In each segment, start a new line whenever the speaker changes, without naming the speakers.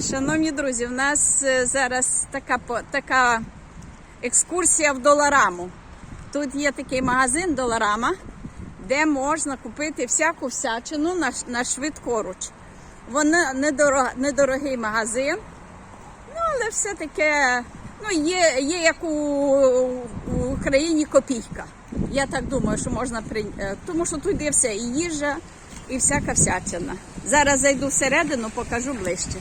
Шановні друзі, в нас е, зараз така, така екскурсія в Долараму. Тут є такий магазин Доларама, де можна купити всяку всячину на, на швидкоруч. Воно недорог, недорогий магазин, ну але все таке, ну, є, є як у, у Україні копійка. Я так думаю, що можна прийняти. Тому що тут є все, і їжа, і всяка всячина. Зараз зайду всередину, покажу ближче.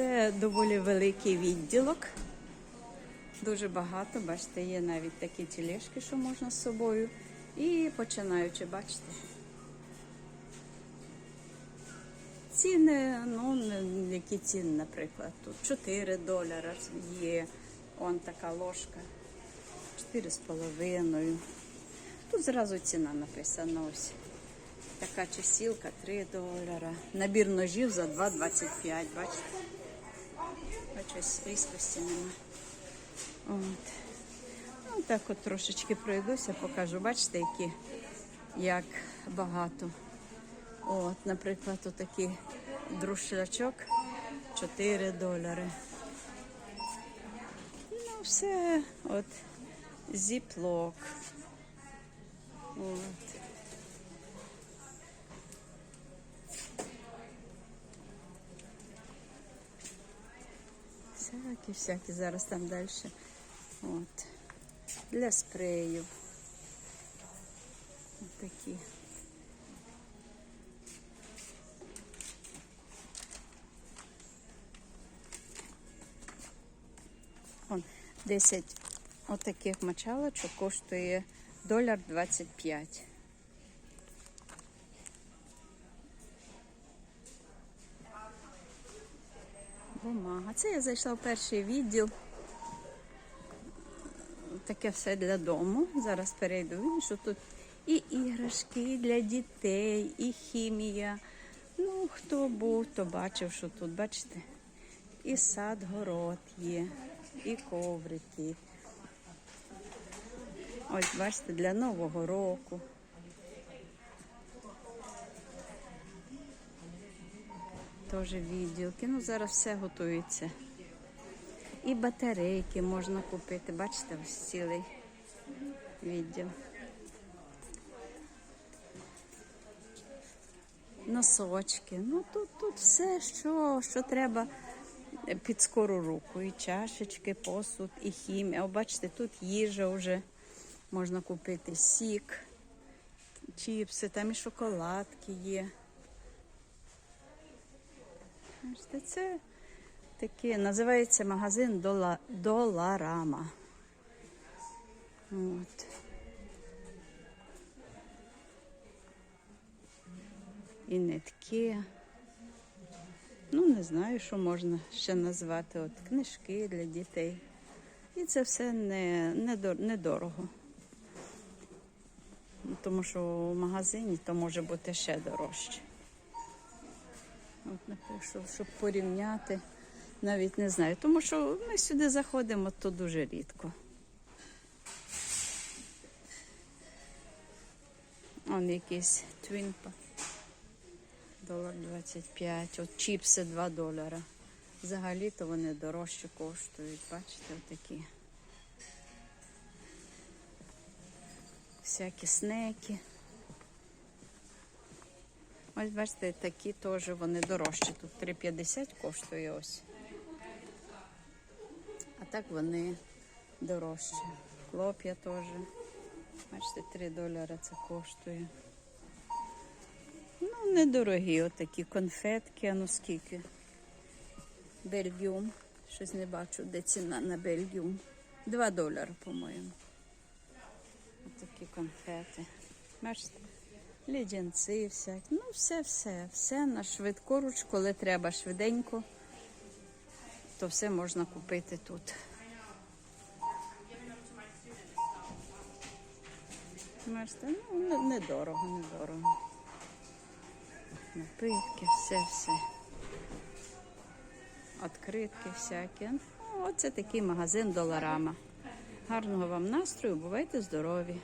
Це доволі великий відділок. Дуже багато, бачите, є навіть такі тілешки, що можна з собою. І починаючи, бачите. Ціни, ну, які ціни, наприклад, тут 4 долара є, он така ложка, 4,5. Тут зразу ціна написана ось. Така чесілка 3 долара. Набір ножів за 2,25, бачите? Бачу, ось різкості нема. От. Ну, так от трошечки пройдуся, покажу. Бачите, які як багато. От, наприклад, отакий друшлячок 4 долари. Ну, все, от, зіплок. От. Всякі, всякі зараз там далі. От. Для спреїв. От такі. Вон, 10 отаких мочалочок коштує долар 25. Бумага. Це я зайшла в перший відділ. Таке все для дому. Зараз перейду в іншу. Тут і іграшки для дітей, і хімія. Ну, хто був, то бачив, що тут, бачите, і сад, город є, і коврики. Ось, бачите, для Нового року. Теж відділки. Ну, зараз все готується. І батарейки можна купити. Бачите, ось цілий відділ. Носочки. Ну тут, тут все, що, що треба під скору руку. І чашечки, посуд, і хімія. О, бачите, тут їжа вже можна купити сік, чіпси, там і шоколадки є. Це таке, називається магазин Дола, Доларама. От. І нитки. Ну, не знаю, що можна ще назвати. От книжки для дітей. І це все не, не, Тому що в магазині то може бути ще дорожче. От напишу, щоб порівняти, навіть не знаю. Тому що ми сюди заходимо то дуже рідко. Он якийсь твінпа. Долар 25. От чіпси 2 долара. Взагалі-то вони дорожче коштують. Бачите, отакі. Всякі снеки. Ось бачите, такі теж вони дорожчі. Тут 3,50 коштує ось. А так вони дорожчі. Хлоп'я теж. Бачите, 3 долари це коштує. Ну, недорогі отакі конфетки, а ну скільки. Бельгіум. Щось не бачу, де ціна на бельгіум. 2 долари, по-моєму. Отакі конфети. Бачите? Лідянці всякі. Ну, все-все. Все на швидкоруч, коли треба швиденько, то все можна купити тут. Ну, недорого, недорого. Напитки, все-все. Откритки всякі. Ну, оце такий магазин Доларама. Гарного вам настрою, бувайте здорові!